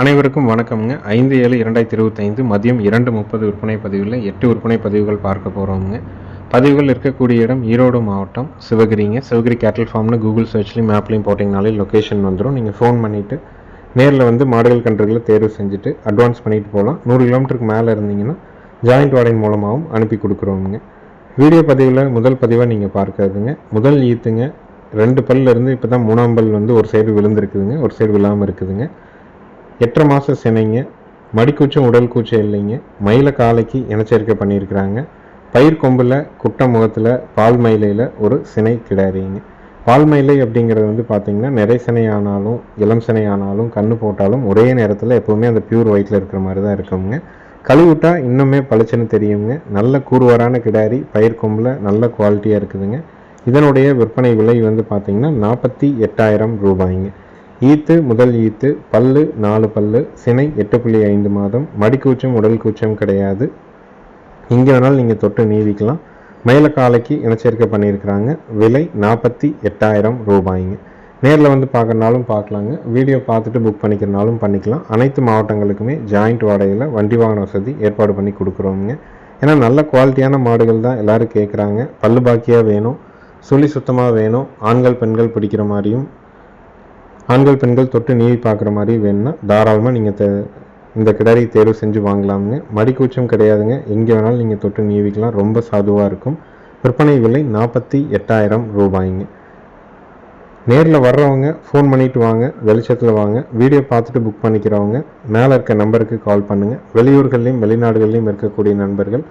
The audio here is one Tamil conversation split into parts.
அனைவருக்கும் வணக்கம்ங்க. ஐந்து ஏழு இரண்டாயிரத்தி இருபத்தைந்து மதியம் இரண்டு முப்பது விற்பனை பதிவில் எட்டு விற்பனை பதிவுகள் பார்க்க போகிறோம்ங்க பதிவுகள் இருக்கக்கூடிய இடம் ஈரோடு மாவட்டம் சிவகிரிங்க. சிவகிரி கேட்டல் ஃபார்ம்னு கூகுள் சர்ச்லையும் மேப்லேயும் போட்டிங்கனாலே லொக்கேஷன் வந்துடும் நீங்கள் ஃபோன் பண்ணிவிட்டு நேரில் வந்து மாடுகள் கன்றுகளை தேர்வு செஞ்சுட்டு அட்வான்ஸ் பண்ணிட்டு போகலாம் நூறு கிலோமீட்டருக்கு மேலே இருந்தீங்கன்னா ஜாயிண்ட் வாடகை மூலமாகவும் அனுப்பி கொடுக்குறோமுங்க. வீடியோ பதிவில் முதல் பதிவாக நீங்கள் பார்க்காதுங்க முதல் ஈத்துங்க. ரெண்டு பல்லிருந்து இப்போ தான் மூணாம் பல் வந்து ஒரு சைடு விழுந்திருக்குதுங்க. ஒரு சைடு விழாமல் இருக்குதுங்க. எட்டரை மாதம் சினைங்க மடிக்கூச்சம் உடல் கூச்சம் இல்லைங்க. மயில காலைக்கு இனச்சேர்க்கை பண்ணியிருக்கிறாங்க. பயிர் கொம்பில் குட்டை முகத்தில் பால் மயிலையில் ஒரு சினை கிடாரிங்க பால் மயிலை அப்படிங்கிறது வந்து பார்த்திங்கன்னா நிறை சினை ஆனாலும் இளம் சினை ஆனாலும் கண்ணு போட்டாலும் ஒரே நேரத்தில் எப்போவுமே அந்த பியூர் ஒயிட்டில் இருக்கிற மாதிரி தான் இருக்குங்க கழுவிட்டா இன்னுமே பளிச்சுன்னு தெரியுங்க. நல்ல கூறுவரான கிடாரி பயிர் கொம்பில் நல்ல குவாலிட்டியாக இருக்குதுங்க. இதனுடைய விற்பனை விலை வந்து பார்த்திங்கன்னா நாற்பத்தி எட்டாயிரம் ரூபாய்ங்க. ஈத்து முதல் ஈத்து பல்லு நாலு பல்லு சினை எட்டு புள்ளி ஐந்து மாதம் மடிக்கூச்சம் உடல் கூச்சம் கிடையாது. எங்கே வேணாலும் நீங்கள் தொட்டு நீவிக்கலாம். மேல காலைக்கு இனச்சேர்க்கை பண்ணியிருக்கிறாங்க. விலை நாற்பத்தி எட்டாயிரம் ரூபாய்ங்க. நேரில் வந்து பார்க்கறனாலும் பார்க்கலாங்க. வீடியோ பார்த்துட்டு புக் பண்ணிக்கிறனாலும் பண்ணிக்கலாம். அனைத்து மாவட்டங்களுக்குமே ஜாயிண்ட் வாடகையில் வண்டி வாகன வசதி ஏற்பாடு பண்ணி கொடுக்குறோங்க ஏன்னா நல்ல குவாலிட்டியான மாடுகள் தான் எல்லோரும் கேட்குறாங்க. பல்லு பாக்கியாக வேணும். சுழி சுத்தமாக வேணும். ஆண்கள் பெண்கள் பிடிக்கிற மாதிரியும் ஆண்கள் பெண்கள் தொட்டு நீவி பார்க்குற மாதிரி வேணும்னா தாராளமாக நீங்கள் தே இந்த கிடாரி தேர்வு செஞ்சு வாங்கலாமுங்க மடிக்கூச்சம் கிடையாதுங்க. எங்கே வேணாலும் நீங்கள் தொட்டு நீவிக்கலாம். ரொம்ப சாதுவாக இருக்கும். விற்பனை விலை நாற்பத்தி எட்டாயிரம் ரூபாய்ங்க. நேரில் வர்றவங்க ஃபோன் பண்ணிட்டு வாங்க. வெளிச்சத்தில் வாங்க. வீடியோ பார்த்துட்டு புக் பண்ணிக்கிறவங்க மேலே இருக்க நம்பருக்கு கால் பண்ணுங்கள் வெளியூர்கள்லையும் வெளிநாடுகள்லையும் இருக்கக்கூடிய நண்பர்கள்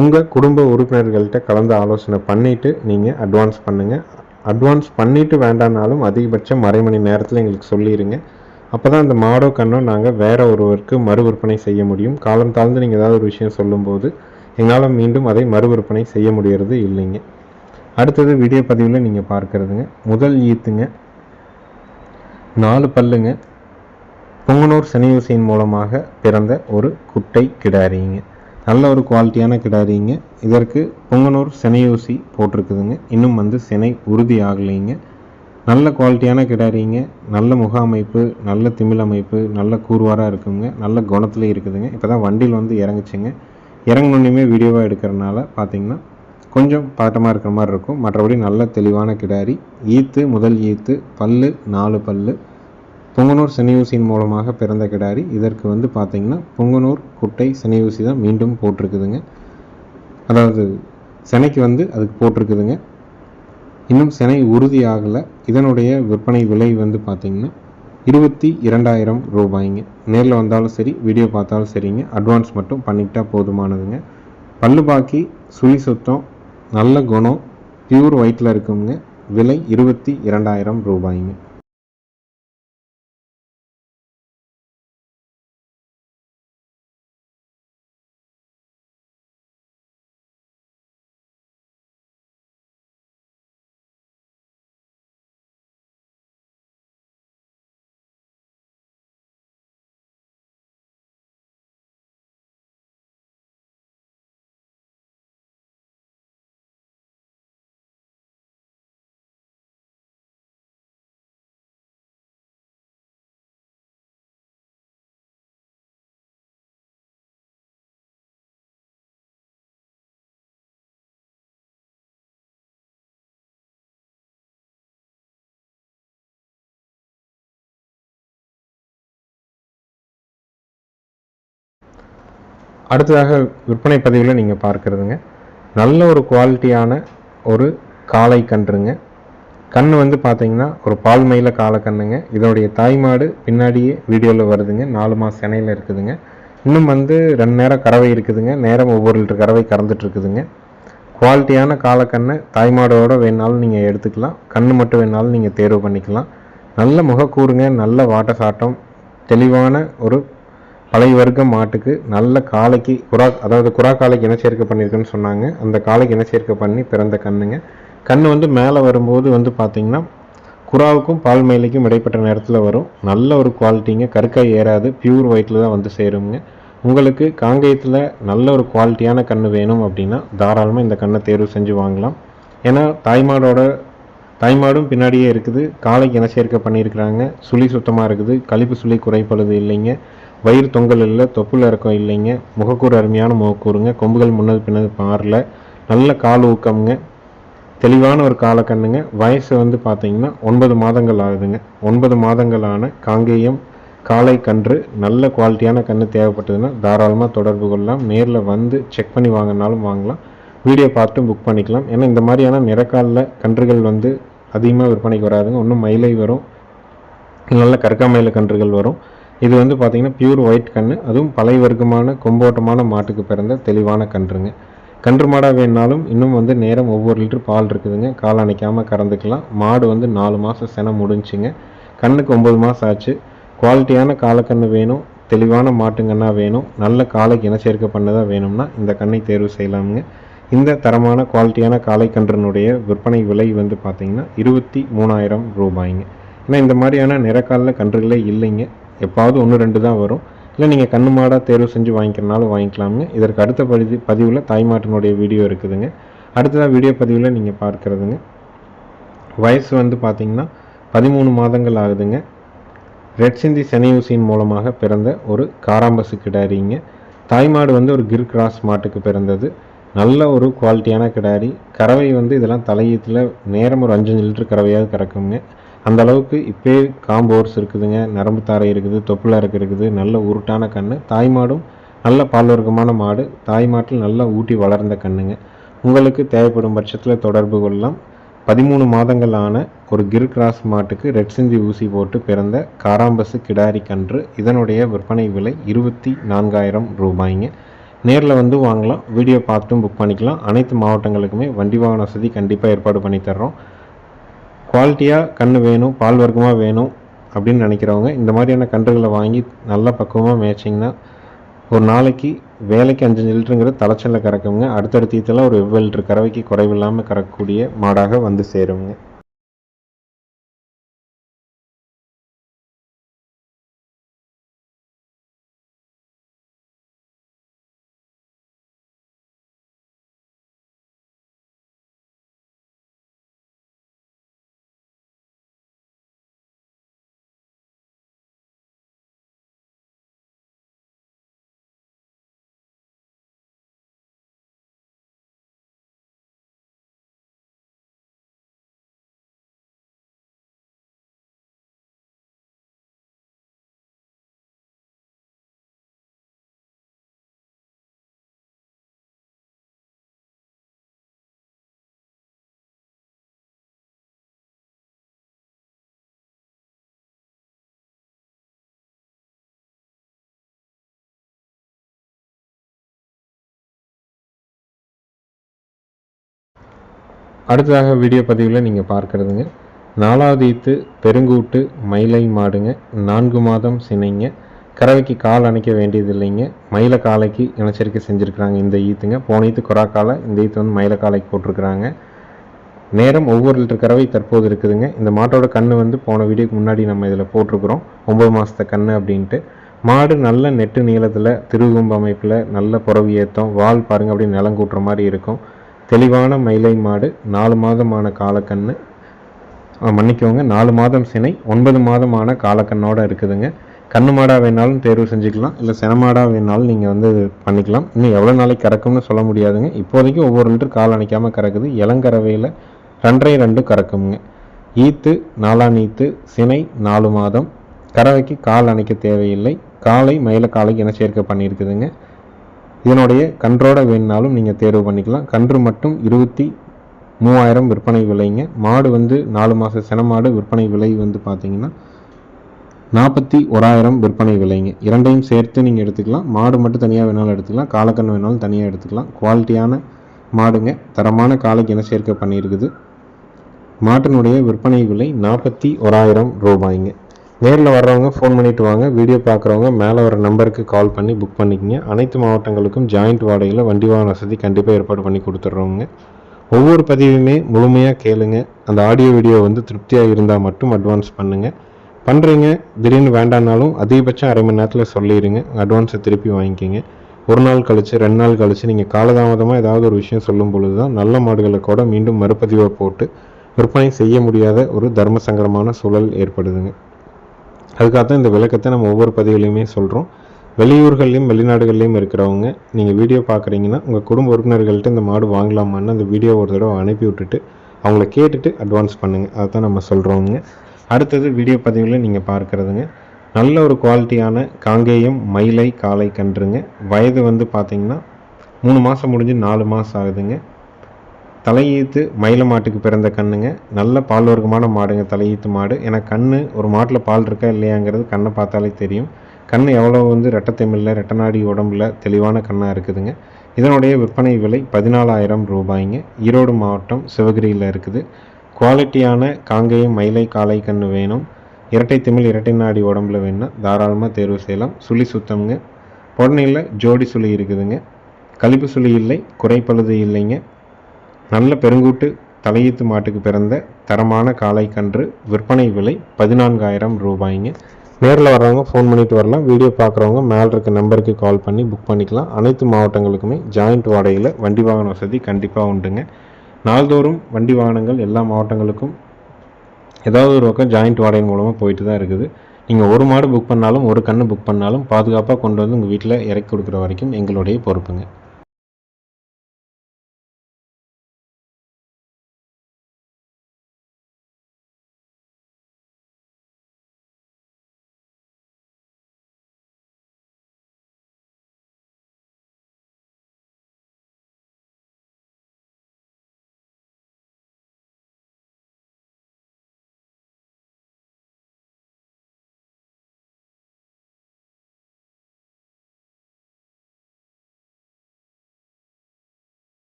உங்கள் குடும்ப உறுப்பினர்கள்ட்ட கலந்து ஆலோசனை பண்ணிவிட்டு நீங்கள் அட்வான்ஸ் பண்ணுங்கள் அட்வான்ஸ் பண்ணிவிட்டு வேண்டானாலும் அதிகபட்சம் அரை மணி நேரத்தில் எங்களுக்கு சொல்லிடுங்க அப்போ தான் அந்த மாடோ கண்ணோ நாங்கள் வேறு ஒருவருக்கு மறு விற்பனை செய்ய முடியும். காலம் தாழ்ந்து நீங்கள் ஏதாவது ஒரு விஷயம் சொல்லும்போது எங்களால் மீண்டும் அதை மறு விற்பனை செய்ய முடிகிறது இல்லைங்க. அடுத்தது வீடியோ பதிவில் நீங்கள் பார்க்குறதுங்க. முதல் ஈத்துங்க. நாலு பல்லுங்க. பொங்கனூர் சனியூசியின் மூலமாக பிறந்த ஒரு குட்டை கிடாரிங்க. நல்ல ஒரு குவாலிட்டியான கிடாரிங்க. இதற்கு பொங்கனூர் செனையூசி போட்டிருக்குதுங்க. இன்னும் வந்து செனை உறுதி ஆகலைங்க. நல்ல குவாலிட்டியான கிடாரிங்க. நல்ல முக அமைப்பு நல்ல திமிழ் அமைப்பு நல்ல கூர்வாராக இருக்குங்க. நல்ல குணத்துல இருக்குதுங்க. இப்போ தான் வண்டியில் வந்து இறங்குச்சுங்க. இறங்கணுன்னுமே வீடியோவாக எடுக்கிறனால பார்த்தீங்கன்னா கொஞ்சம் பதட்டமாக இருக்கிற மாதிரி இருக்கும். மற்றபடி நல்ல தெளிவான கிடாரி. ஈத்து முதல் ஈத்து பல்லு நாலு பல்லு. பொங்கனூர் சனியூசியின் மூலமாக பிறந்த கிடாரி. இதற்கு வந்து பார்த்திங்கன்னா பொங்கனூர் குட்டை சனியூசி தான் மீண்டும் போட்டிருக்குதுங்க. அதாவது செனைக்கு வந்து அதுக்கு போட்டிருக்குதுங்க. இன்னும் செனை உறுதி ஆகலை. இதனுடைய விற்பனை விலை வந்து பார்த்திங்கன்னா இருபத்தி இரண்டாயிரம் ரூபாய்ங்க. நேரில் வந்தாலும் சரி வீடியோ பார்த்தாலும் சரிங்க. அட்வான்ஸ் மட்டும் பண்ணிக்கிட்டால் போதுமானதுங்க. பல்லு பாக்கி சுழி சுத்தம் நல்ல குணம் பியூர் ஒயிட்டில் இருக்குங்க. விலை இருபத்தி இரண்டாயிரம் ரூபாய்ங்க. அடுத்ததாக விற்பனை பதிவில் நீங்கள் பார்க்குறதுங்க. நல்ல ஒரு குவாலிட்டியான ஒரு காளை கன்றுங்க. கண் வந்து பார்த்தீங்கன்னா ஒரு பால் மயில காளை கண்ணுங்க. இதனுடைய தாய்மாடு பின்னாடியே வீடியோவில் வருதுங்க. நாலு மாதம் சென்னையில் இருக்குதுங்க. இன்னும் வந்து ரெண்டு நேரம் கறவை இருக்குதுங்க. நேரம் ஒவ்வொரு லிட்டர் கறவை கறந்துட்டு இருக்குதுங்க. குவாலிட்டியான காலக்கண்ணை தாய்மாடோடு வேணாலும் நீங்கள் எடுத்துக்கலாம். கண் மட்டும் வேணாலும் நீங்கள் தேர்வு பண்ணிக்கலாம். நல்ல முகக்கூறுங்க. நல்ல வாட்ட சாட்டம் தெளிவான ஒரு பழைய வர்க்க மாட்டுக்கு நல்ல காளைக்கு குரா அதாவது குரா காளைக்கு இனச்சேர்க்கை பண்ணியிருக்குன்னு சொன்னாங்க. அந்த காளைக்கு இனச்சேர்க்கை பண்ணி பிறந்த கண்ணுங்க. கண் வந்து மேலே வரும்போது வந்து பார்த்திங்கன்னா குராவுக்கும் பால் மயிலைக்கும் இடைப்பட்ட நேரத்தில் வரும். நல்ல ஒரு குவாலிட்டிங்க. கருக்காய் ஏறாது. பியூர் ஒயிட்டில் தான் வந்து சேருங்க. உங்களுக்கு காங்கேயத்தில் நல்ல ஒரு குவாலிட்டியான கன்று வேணும் அப்படின்னா தாராளமாக இந்த கண்ணை தேர்வு செஞ்சு வாங்கலாம். ஏன்னா தாய்மாடோட தாய்மாடும் பின்னாடியே இருக்குது. காலைக்கு இன சேர்க்கை பண்ணியிருக்கிறாங்க? சுழி சுத்தமாக இருக்குது. கழிப்பு சுழி குறைப்பழுது இல்லைங்க. வயிறு தொங்கல் இல்லை தொப்புள் இறக்கம் இல்லைங்க. முகக்கூறு அருமையான முகக்கூறுங்க. கொம்புகள் முன்னது பின்னது பாரில். நல்ல கால் ஊக்கம்ங்க. தெளிவான ஒரு காலக்கண்ணுங்க. வயசு வந்து பார்த்தீங்கன்னா ஒன்பது மாதங்கள் ஆகுதுங்க. ஒன்பது மாதங்களான காங்கேயம் காலை கன்று நல்ல குவாலிட்டியான கன்று தேவைப்பட்டதுன்னா தாராளமாக தொடர்பு கொள்ளலாம். நேரில் வந்து செக் பண்ணி வாங்கினாலும் வாங்கலாம். வீடியோ பார்த்து புக் பண்ணிக்கலாம். ஏன்னா இந்த மாதிரியான நிறக்காலில் கன்றுகள் வந்து அதிகமாக விற்பனைக்கு வராதுங்க. ஒன்றும் மயிலை வரும். நல்ல கற்காமயில கன்றுகள் வரும். இது வந்து பார்த்திங்கன்னா பியூர் ஒயிட் கன்று அதுவும் பழைய வர்க்கமான கொம்போட்டமான மாட்டுக்கு பிறந்த தெளிவான கன்றுங்க. கன்று மாடாக வேணாலும் இன்னும் வந்து நேரம் ஒவ்வொரு லிட்டர் பால் இருக்குதுங்க. கால் அணைக்காமல் கறந்துக்கலாம். மாடு வந்து நாலு மாதம் செனை முடிஞ்சுங்க. கண்ணுக்கு ஒம்பது மாதம் ஆச்சு. குவாலிட்டியான காலக்கன்று வேணும். தெளிவான மாட்டுங்கன்னா வேணும். நல்ல காலைக்கு இனச்சேர்க்க பண்ணதாக வேணும்னா இந்த கண்ணை தேர்வு செய்யலாமுங்க. இந்த தரமான குவாலிட்டியான காளைக்கன்றினுடைய விற்பனை விலை வந்து பார்த்திங்கன்னா இருபத்தி மூணாயிரம் ரூபாய்ங்க. ஏன்னா இந்த மாதிரியான நிறக்காலில் கன்றுகளே இல்லைங்க. எப்பாவது ஒன்று ரெண்டு தான் வரும். இல்லை நீங்கள் கண்ணு மாடாக தேர்வு செஞ்சு வாங்கிக்கிறனாலும் வாங்கிக்கலாமுங்க இதற்கு அடுத்த பதி பதிவில் தாய்மாட்டினுடைய வீடியோ இருக்குதுங்க. அடுத்ததாக வீடியோ பதிவில் நீங்கள் பார்க்குறதுங்க. வயசு வந்து பார்த்திங்கன்னா பதிமூணு மாதங்கள் ஆகுதுங்க. ரெட் சிந்தி செனையூசியின் மூலமாக பிறந்த ஒரு காராம்பசு கிடாரிங்க. தாய்மாடு வந்து ஒரு கிர் கிராஸ் மாட்டுக்கு பிறந்தது. நல்ல ஒரு குவாலிட்டியான கிடாரி. கறவை வந்து இதெல்லாம் தலையீத்தில் நேரம் ஒரு அஞ்சஞ்சு லிட்டர் கறவையாவது கறக்குங்க. அந்த அளவுக்கு இப்போயே காம்போர்ஸ் இருக்குதுங்க. நரம்பு தாரை இருக்குது தொப்புள இறக்கு இருக்குது நல்ல உருட்டான கன்று தாய்மாடும் நல்ல பால்வர்க்கமான மாடு. தாய் மாட்டில் நல்லா ஊட்டி வளர்ந்த கண்ணுங்க. உங்களுக்கு தேவைப்படும் பட்சத்தில் தொடர்பு கொள்ளலாம். பதிமூணு மாதங்கள் ஆன ஒரு கிர் கிராஸ் மாட்டுக்கு ரெட் சிந்தி ஊசி போட்டு பிறந்த காராம்பசு கிடாரி கன்று. இதனுடைய விற்பனை விலை இருபத்தி நான்காயிரம் ரூபாய்ங்க. நேரில் வந்து வாங்கலாம். வீடியோ பார்த்தும் புக் பண்ணிக்கலாம். அனைத்து மாவட்டங்களுக்குமே வண்டி வாகன வசதி கண்டிப்பாக ஏற்பாடு பண்ணி தர்றோம். குவாலிட்டியாக கன்று வேணும் பால் வர்க்கமாக வேணும் அப்படின்னு நினைக்கிறவங்க இந்த மாதிரியான கன்றுகளை வாங்கி நல்லா பக்குவமாக மேய்ச்சிங்கன்னா ஒரு நாளைக்கு வேலைக்கு அஞ்சு லிட்டருங்கிறது தலைச்சலில் கறக்குங்க. அடுத்தடுத்த ஈத்தில் ஒரு எவ்வளவு லிட்டர் கறவைக்கு குறைவில்லாமல் கறக்கக்கூடிய மாடாக வந்து சேருங்க. அடுத்ததாக வீடியோ பதிவில் நீங்கள் பார்க்குறதுங்க. நாலாவது ஈத்து பெருங்கூட்டு மயிலை மாடுங்க. நான்கு மாதம் சினைங்க. கறவைக்கு கால் அணைக்க வேண்டியது இல்லைங்க மயில காலைக்கு இனச்சரிக்கை செஞ்சுருக்குறாங்க இந்த ஈத்துங்க. போன ஈத்து கொராக்காலை இந்த ஈத்து வந்து மயில காலைக்கு போட்டிருக்கிறாங்க. நேரம் ஒவ்வொரு லிட்டர் கறவை தற்போது இருக்குதுங்க. இந்த மாட்டோட கன்று வந்து போன வீடியோக்கு முன்னாடி நம்ம இதில் போட்டிருக்கிறோம். ஒம்பது மாதத்த கன்று அப்படின்ட்டு. மாடு நல்ல நெட்டு நீளத்தில் திருகும்பு அமைப்பில் நல்ல புறவி ஏற்றம் வால் பாருங்கள் அப்படின்னு நிலம் கூட்டுற மாதிரி இருக்கும். தெளிவான மயிலை மாடு நாலு மாதமான காலக்கண்ணு. மன்னிக்கோங்க நாலு மாதம் சினை ஒன்பது மாதமான காலக்கண்ணோடு இருக்குதுங்க. கண்ணு மாடாக வேணாலும் தேர்வு செஞ்சுக்கலாம் இல்லை செனமாடாக வேணாலும் நீங்கள் வந்து பண்ணிக்கலாம். இன்னும் எவ்வளோ நாளைக்கு கறக்கும்னு சொல்ல முடியாதுங்க. இப்போதைக்கு ஒவ்வொரு லிட்டர் கால் அணைக்காமல் கறக்குது. இளங்கறவையில் ரெண்டரை ரெண்டு கறக்குங்க ஈத்து நாலாம் ஈத்து சினை நாலு மாதம். கறவைக்கு கால் அணைக்க தேவையில்லை. காலை மயில காலைக்கு என சேர்க்கை பண்ணியிருக்குதுங்க. இதனுடைய கன்றோட வேணுனாலும் நீங்கள் தேர்வு பண்ணிக்கலாம். கன்று மட்டும் இருபத்தி மூவாயிரம் விற்பனை விலைங்க. மாடு வந்து நாலு மாத செனமாடு விற்பனை விலை வந்து பார்த்தீங்கன்னா நாற்பத்தி ஓராயிரம் விற்பனை விலைங்க. இரண்டையும் சேர்த்து நீங்கள் எடுத்துக்கலாம். மாடு மட்டும் தனியாக வேணாலும் எடுத்துக்கலாம். காலக்கன்று வேணாலும் தனியாக எடுத்துக்கலாம். குவாலிட்டியான மாடுங்க. தரமான காலைக்கு என சேர்க்கை பண்ணியிருக்குது. மாட்டினுடைய விற்பனை விலை நாற்பத்தி ஓராயிரம் ரூபாய்ங்க. நேரில் வர்றவங்க ஃபோன் பண்ணிவிட்டு வாங்க. வீடியோ பார்க்குறவங்க மேலே வர நம்பருக்கு கால் பண்ணி புக் பண்ணிக்கங்க. அனைத்து மாவட்டங்களுக்கும் ஜாயிண்ட் வாடகையில் வண்டி வாகன வசதி கண்டிப்பாக ஏற்பாடு பண்ணி கொடுத்துட்றோங்க ஒவ்வொரு பதிவுமே முழுமையாக கேளுங்க. அந்த ஆடியோ வீடியோ வந்து திருப்தியாக இருந்தால் மட்டும் அட்வான்ஸ் பண்ணுங்கள் பண்ணுறீங்க திடீர்னு வேண்டானாலும் அதிகபட்சம் அரை மணி நேரத்தில் சொல்லிடுங்க அட்வான்ஸை திருப்பி வாங்கிக்கிங்க. ஒரு நாள் கழித்து ரெண்டு நாள் கழித்து நீங்கள் காலதாமதமாக ஏதாவது ஒரு விஷயம் சொல்லும் பொழுது தான் நல்ல மாடுகளை கூட மீண்டும் மறுபதிவாக போட்டு விற்பனை செய்ய முடியாத ஒரு தர்ம சங்கடமான சூழல் ஏற்படுதுங்க. அதுக்காக தான் இந்த விளக்கத்தை நம்ம ஒவ்வொரு பதிவுலையுமே சொல்கிறோம் வெளியூர்கள்லையும் வெளிநாடுகள்லையும் இருக்கிறவங்க நீங்கள் வீடியோ பார்க்குறீங்கன்னா உங்கள் குடும்ப உறுப்பினர்கள்ட்ட இந்த மாடு வாங்கலாமான்னு அந்த வீடியோ ஒரு தடவை அனுப்பி விட்டுட்டு அவங்கள கேட்டுட்டு அட்வான்ஸ் பண்ணுங்கள் அதை தான் நம்ம சொல்கிறோங்க அடுத்தது வீடியோ பதிவில் நீங்கள் பார்க்குறதுங்க. நல்ல ஒரு குவாலிட்டியான காங்கேயம் மயிலை காலை கன்றுங்க. வயது வந்து பார்த்திங்கன்னா மூணு மாதம் முடிஞ்சு நாலு மாதம் ஆகுதுங்க. தலையீத்து மயில மாட்டுக்கு பிறந்த கண்ணுங்க. நல்ல பால் வர்க்கமான மாடுங்க தலையீத்து மாடு. ஏன்னா கண்ணு ஒரு மாட்டில் பால் இருக்கா இல்லையாங்கிறது கண்ணை பார்த்தாலே தெரியும். கண் எவ்வளோ வந்து ரெட்டத்தெமிழில் ரெட்டநாடி உடம்புல தெளிவான கண்ணாக இருக்குதுங்க. இதனுடைய விற்பனை விலை பதினாலாயிரம் ரூபாய்ங்க. ஈரோடு மாவட்டம் சிவகிரியில் இருக்குது. குவாலிட்டியான காங்கேயம் மயிலை காளை கன்று வேணும். இரட்டை திமிழ் இரட்டை நாடி உடம்புல வேணும்னா தாராளமாக தேர்வு செய்யலாம். சுழி சுத்தம்ங்க. உடனே ஜோடி சுழி இருக்குதுங்க. கழிப்பு சுழி இல்லை குறைப்பழுது இல்லைங்க. நல்ல பெருங்கூட்டு தலையீத்து மாட்டுக்கு பிறந்த தரமான காளை கன்று விற்பனை விலை பதினான்காயிரம் ரூபாய்ங்க. நேரில் வர்றவங்க ஃபோன் பண்ணிட்டு வரலாம். வீடியோ பார்க்குறவங்க மேலே இருக்க நம்பருக்கு கால் பண்ணி புக் பண்ணிக்கலாம். அனைத்து மாவட்டங்களுக்குமே ஜாயிண்ட் வாடகையில் வண்டி வாகன வசதி கண்டிப்பாக உண்டுங்க. நாள்தோறும் வண்டி வாகனங்கள் எல்லா மாவட்டங்களுக்கும் ஏதாவது ஒரு பக்கம் ஜாயிண்ட் வாடகை மூலமாக போயிட்டு தான் இருக்குது. நீங்கள் ஒரு மாடு புக் பண்ணாலும் ஒரு கன்று புக் பண்ணாலும் பாதுகாப்பாக கொண்டு வந்து உங்கள் வீட்டில் இறக்கி கொடுக்குற வரைக்கும் எங்களுடைய பொறுப்புங்க.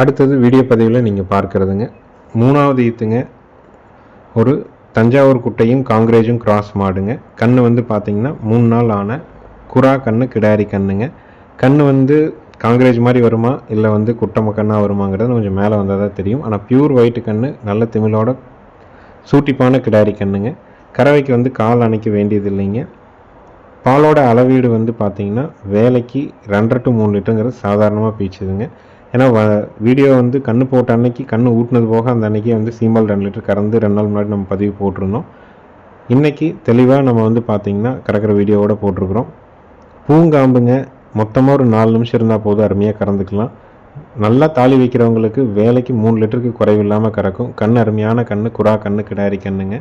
அடுத்தது வீடியோ பதிவில் நீங்கள் பார்க்குறதுங்க. மூணாவது ஈத்துங்க. ஒரு தஞ்சாவூர் குட்டையும் காங்கிரேஜும் கிராஸ் மாடுங்க. கண் வந்து பார்த்திங்கன்னா மூணு நாள் ஆன குரா கண்ணு கிடாரி கண்ணுங்க. கண் வந்து காங்கிரேஜ் மாதிரி வருமா? இல்லை வந்து குட்டம கண்ணாக வருமாங்கிறது கொஞ்சம் மேலே வந்தால் தான் தெரியும். ஆனால் பியூர் ஒயிட்டு கண்ணு நல்ல திமிழோட சூட்டிப்பான கிடாரி கண்ணுங்க. கறவைக்கு வந்து கால் அணைக்க வேண்டியது இல்லைங்க. பாலோட அளவீடு வந்து பார்த்தீங்கன்னா வேலைக்கு ரெண்டரை டு மூணு லிட்டருங்கிறது சாதாரணமாக பீச்சுதுங்க. ஏன்னா வ வீடியோ வந்து கண்ணு போட்ட அன்னைக்கு கண்ணு ஊட்டினது போக அந்த அன்னைக்கே வந்து சீமால் ரெண்டு லிட்டர் கறந்து ரெண்டு நாள் முன்னாடி நம்ம பதிவு போட்டிருந்தோம். இன்றைக்கி தெளிவாக நம்ம வந்து பார்த்திங்கன்னா கறக்கிற வீடியோவோட போட்டிருக்கிறோம். பூங்காம்புங்க மொத்தமாக ஒரு நாலு நிமிஷம் இருந்தால் போதும் அருமையாக கறந்துக்கலாம். நல்லா தாலி வைக்கிறவங்களுக்கு வேலைக்கு மூணு லிட்டருக்கு குறைவில்லாமல் கறக்கும். கண் அருமையான கண் குறா கண்ணு கிடாரி கண்ணுங்க.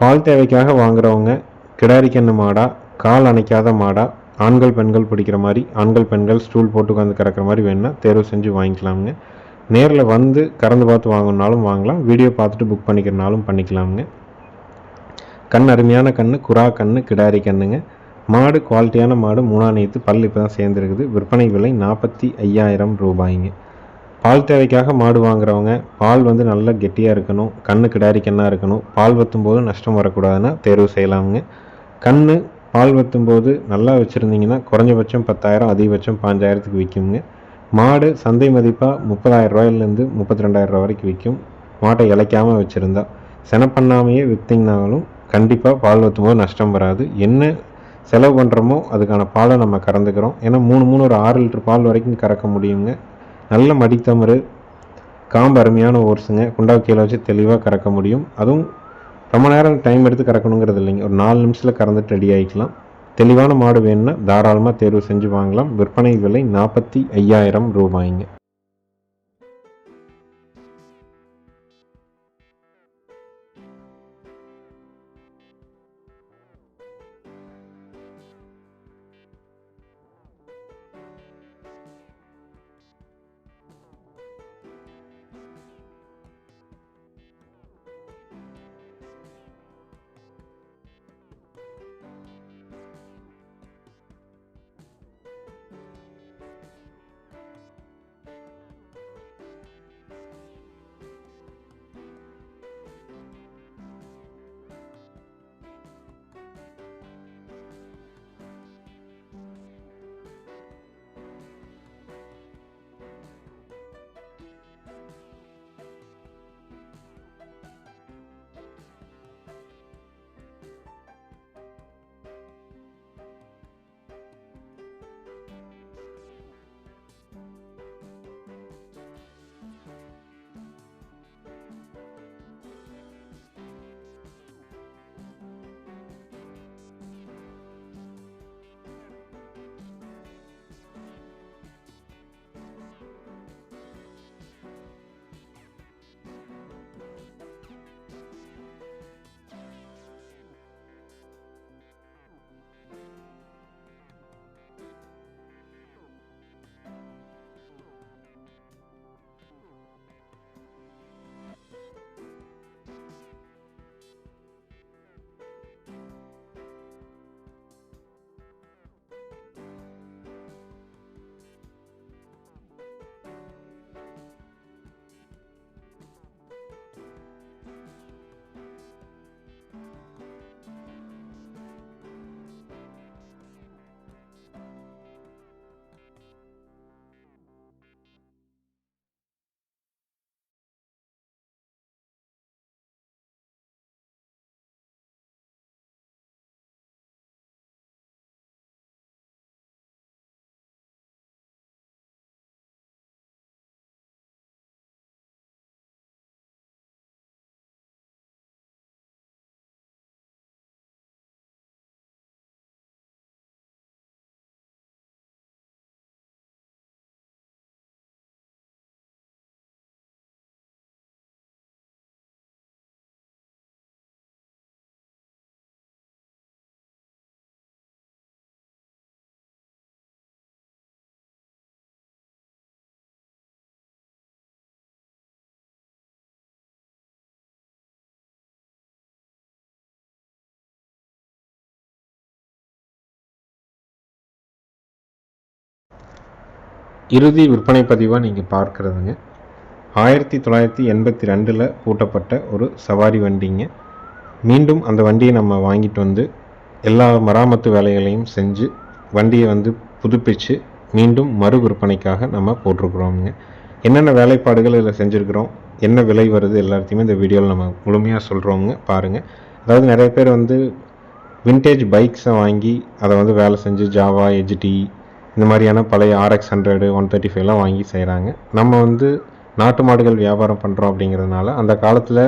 பால் தேவைக்காக வாங்குறவங்க கிடாரி கண்ணு மாடா கால் அணைக்காத மாடா ஆண்கள் பெண்கள் பிடிக்கிற மாதிரி ஆண்கள் பெண்கள் ஸ்டூல் போட்டு உட்காந்து கறக்கிற மாதிரி வேணுன்னா தேர்வு செஞ்சு வாங்கிக்கலாமுங்க. நேரில் வந்து கறந்து பார்த்து வாங்கினாலும் வாங்கலாம். வீடியோ பார்த்துட்டு புக் பண்ணிக்கிறனாலும் பண்ணிக்கலாமுங்க. கண் அருமையான கண் குறா கண் கிடாரி கண்ணுங்க. மாடு குவாலிட்டியான மாடு மூணாணியத்து பல் இப்போ தான் சேர்ந்துருக்குது. விற்பனை விலை நாற்பத்தி ஐயாயிரம் ரூபாய்ங்க. பால் தேவைக்காக மாடு வாங்குறவங்க பால் வந்து நல்லா கெட்டியாக இருக்கணும். கண்ணு கிடாரி கண்ணாக இருக்கணும். பால் வற்றும் போது நஷ்டம் வரக்கூடாதுன்னா தேர்வு செய்யலாமுங்க. கண் பால் வற்றும் போது நல்லா வச்சுருந்தீங்கன்னா குறைஞ்சபட்சம் பத்தாயிரம் அதிகபட்சம் பாஞ்சாயிரத்துக்கு விற்குங்க. மாடு சந்தை மதிப்பாக முப்பதாயிரம் ரூபாயிலேருந்து முப்பத்தி ரெண்டாயிரம் ரூபா வரைக்கும் விற்கும். மாட்டை இழைக்காமல் வச்சுருந்தா. செனப்பண்ணாமையே விற்றிங்கனாலும் கண்டிப்பாக பால் வற்றும் போது நஷ்டம் வராது. என்ன செலவு பண்ணுறோமோ அதுக்கான பாலை நம்ம கறந்துக்கிறோம். ஏன்னா மூணு மூணு ஒரு ஆறு லிட்டர் பால் வரைக்கும் கறக்க முடியுங்க. நல்ல மடித்தமறு காம்பு அருமையான ஓர்ஸுங்க. குண்டா கீழே வச்சு தெளிவாக கறக்க முடியும். அதுவும் ரொம்ப நேரம் டைம் எடுத்து கறக்கணுங்கிறது இல்லைங்க. ஒரு நாலு நிமிஷத்தில் கறந்துட்டு ரெடி ஆகிக்கலாம் தெளிவான மாடு வேணும்னா தாராளமாக தேர்வு செஞ்சு வாங்கலாம். விற்பனை விலை நாற்பத்தி ஐயாயிரம் ரூபாய்ங்க. இறுதி விற்பனை பதிவாக நீங்கள் பார்க்குறதுங்க. ஆயிரத்தி தொள்ளாயிரத்தி எண்பத்தி ரெண்டில் பூட்டப்பட்ட ஒரு சவாரி வண்டிங்க. மீண்டும் அந்த வண்டியை நம்ம வாங்கிட்டு வந்து எல்லா மராமத்து வேலைகளையும் செஞ்சு வண்டியை வந்து புதுப்பிச்சு மீண்டும் மறு விற்பனைக்காக நம்ம போட்டிருக்கிறோமுங்க. என்னென்ன வேலைப்பாடுகள் இதில் செஞ்சுருக்கிறோம் என்ன விலை வருது எல்லாத்தையுமே இந்த வீடியோவில் நம்ம முழுமையாக சொல்கிறோங்க பாருங்கள் அதாவது நிறைய பேர் வந்து வின்டேஜ் பைக்ஸை வாங்கி அதை வந்து வேலை செஞ்சு ஜாவா எஜ்டி இந்த மாதிரியான பழைய ஆர்எக்ஸ் ஹண்ட்ரடு ஒன் தேர்ட்டி ஃபைவ்லாம் வாங்கி செய்கிறாங்க நம்ம வந்து நாட்டு மாடுகள் வியாபாரம் பண்ணுறோம் அப்படிங்கிறதுனால அந்த காலத்தில்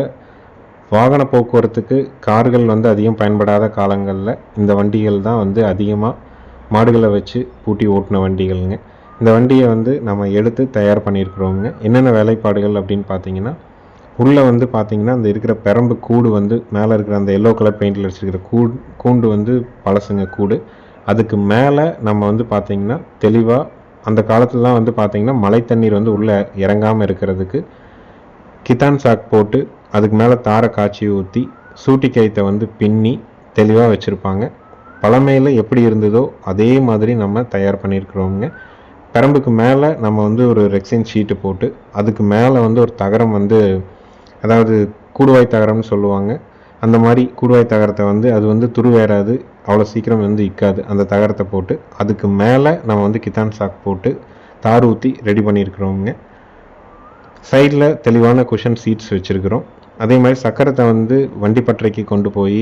வாகன போக்குவரத்துக்கு கார்கள் வந்து அதிகம் பயன்படாத காலங்களில் இந்த வண்டிகள் தான் வந்து அதிகமாக மாடுகளை வச்சு பூட்டி ஓட்டின வண்டிகள்ங்க. இந்த வண்டியை வந்து நம்ம எடுத்து தயார் பண்ணியிருக்கிறோங்க என்னென்ன வேலைப்பாடுகள் அப்படின்னு பார்த்தீங்கன்னா உள்ளே வந்து பார்த்திங்கன்னா அந்த இருக்கிற பெரம்பு கூடு வந்து மேலே இருக்கிற அந்த எல்லோ கலர் பெயிண்டில் வச்சுருக்கிற கூ கூண்டு வந்து பழசுங்க கூடு. அதுக்கு மேலே நம்ம வந்து பார்த்திங்கன்னா தெளிவாக அந்த காலத்துலலாம் வந்து பார்த்திங்கன்னா மழை தண்ணீர் வந்து உள்ளே இறங்காமல் இருக்கிறதுக்கு கித்தான் சாக் போட்டு அதுக்கு மேலே தாரை காய்ச்சி ஊற்றி சூட்டி கயித்தை வந்து பின்னி தெளிவாக வச்சுருப்பாங்க. பழமையில் எப்படி இருந்ததோ அதே மாதிரி நம்ம தயார் பண்ணியிருக்கிறோங்க பெரம்புக்கு மேலே நம்ம வந்து ஒரு ரெக்ஸின் ஷீட்டு போட்டு அதுக்கு மேலே வந்து ஒரு தகரம் வந்து அதாவது கூடுவாய் தகரம்னு சொல்லுவாங்க. அந்த மாதிரி கூடுவாய் தகரத்தை வந்து அது வந்து துருவேறாது அவ்வளோ சீக்கிரம் வந்து இக்காது அந்த தகரத்தை போட்டு அதுக்கு மேலே நம்ம வந்து கித்தான் சாக் போட்டு தார் ஊற்றி ரெடி பண்ணியிருக்கிறோங்க சைடில் தெளிவான குஷன் சீட்ஸ் வச்சுருக்கிறோம். அதே மாதிரி சக்கரத்தை வந்து வண்டி பற்றைக்கு கொண்டு போய்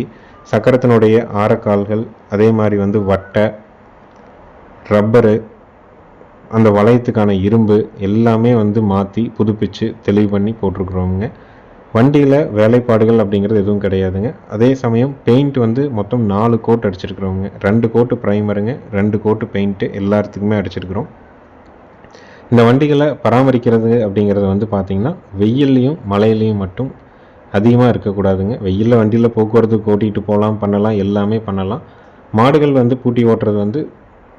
சக்கரத்தினுடைய ஆரக்கால்கள் அதே மாதிரி வந்து வட்டை ரப்பரு அந்த வளையத்துக்கான இரும்பு எல்லாமே வந்து மாற்றி புதுப்பிச்சு தெளிவு பண்ணி போட்டிருக்குறோங்க வண்டியில் வேலைப்பாடுகள் அப்படிங்கிறது எதுவும் கிடையாதுங்க. அதே சமயம் பெயிண்ட் வந்து மொத்தம் நாலு கோட் அடிச்சிருக்கிறோங்க ரெண்டு கோட்டு ப்ரைமருங்க ரெண்டு கோட்டு பெயிண்ட்டு எல்லாத்துக்குமே அடிச்சிருக்கிறோம். இந்த வண்டிகளை பராமரிக்கிறது அப்படிங்கிறது வந்து பார்த்திங்கன்னா வெயில்லையும் மழையிலையும் மட்டும் அதிகமாக இருக்கக்கூடாதுங்க. வெயிலில் வண்டியில் போக்குவரத்துக்கு ஓட்டிகிட்டு போகலாம் பண்ணலாம் எல்லாமே பண்ணலாம். மாடுகள் வந்து பூட்டி ஓட்டுறது வந்து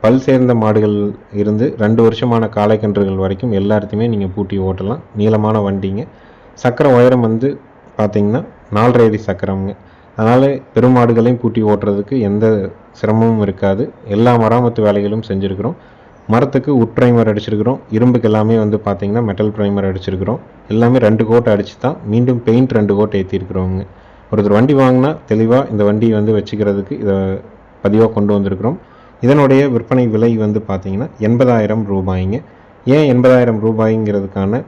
பல் சேர்ந்த மாடுகள் இருந்து ரெண்டு வருஷமான காளைக்கன்றுகள் வரைக்கும் எல்லாத்தையுமே நீங்கள் பூட்டி ஓட்டலாம். நீளமான வண்டிங்க. சக்கர உயரம் வந்து பார்த்திங்கன்னா நாலரை அடி சக்கரம்ங்க. அதனால் பெருமாடுகளையும் பூட்டி ஓட்டுறதுக்கு எந்த சிரமமும் இருக்காது. எல்லா மராமத்து வேலைகளும் செஞ்சுருக்கிறோம். மரத்துக்கு உட் ப்ரைமர் அடிச்சிருக்கிறோம். இரும்புக்கு எல்லாமே வந்து பார்த்திங்கன்னா மெட்டல் ப்ரைமர் அடிச்சிருக்கிறோம். எல்லாமே ரெண்டு கோட் அடித்து தான் மீண்டும் பெயிண்ட் ரெண்டு கோட் ஏற்றிருக்கிறோங்க ஒருத்தர் வண்டி வாங்கினா தெளிவாக இந்த வண்டியை வந்து வச்சுக்கிறதுக்கு இதை பதிவாக கொண்டு வந்திருக்கிறோம். இதனுடைய விற்பனை விலை வந்து பார்த்திங்கன்னா எண்பதாயிரம் ரூபாய்ங்க. ஏன் எண்பதாயிரம் ரூபாய்ங்கிறதுக்கான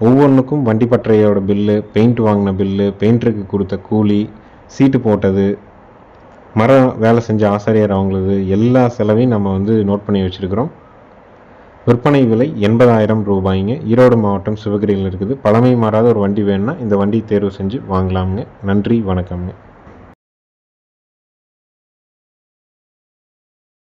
ஒவ்வொன்றுக்கும் வண்டி பற்றையோட பில்லு பெயிண்ட் வாங்கின பில்லு பெயிண்டருக்கு கொடுத்த கூலி சீட்டு போட்டது மரம் வேலை செஞ்ச ஆசிரியர் அவங்களது எல்லா செலவையும் நம்ம வந்து நோட் பண்ணி வச்சுருக்கிறோம். விற்பனை விலை எண்பதாயிரம் ரூபாய்ங்க. ஈரோடு மாவட்டம் சிவகிரியில் இருக்குது. பழமை மாறாத ஒரு வண்டி வேணும்னா இந்த வண்டி தேர்வு செஞ்சு வாங்கலாமுங்க. நன்றி வணக்கம்ங்க.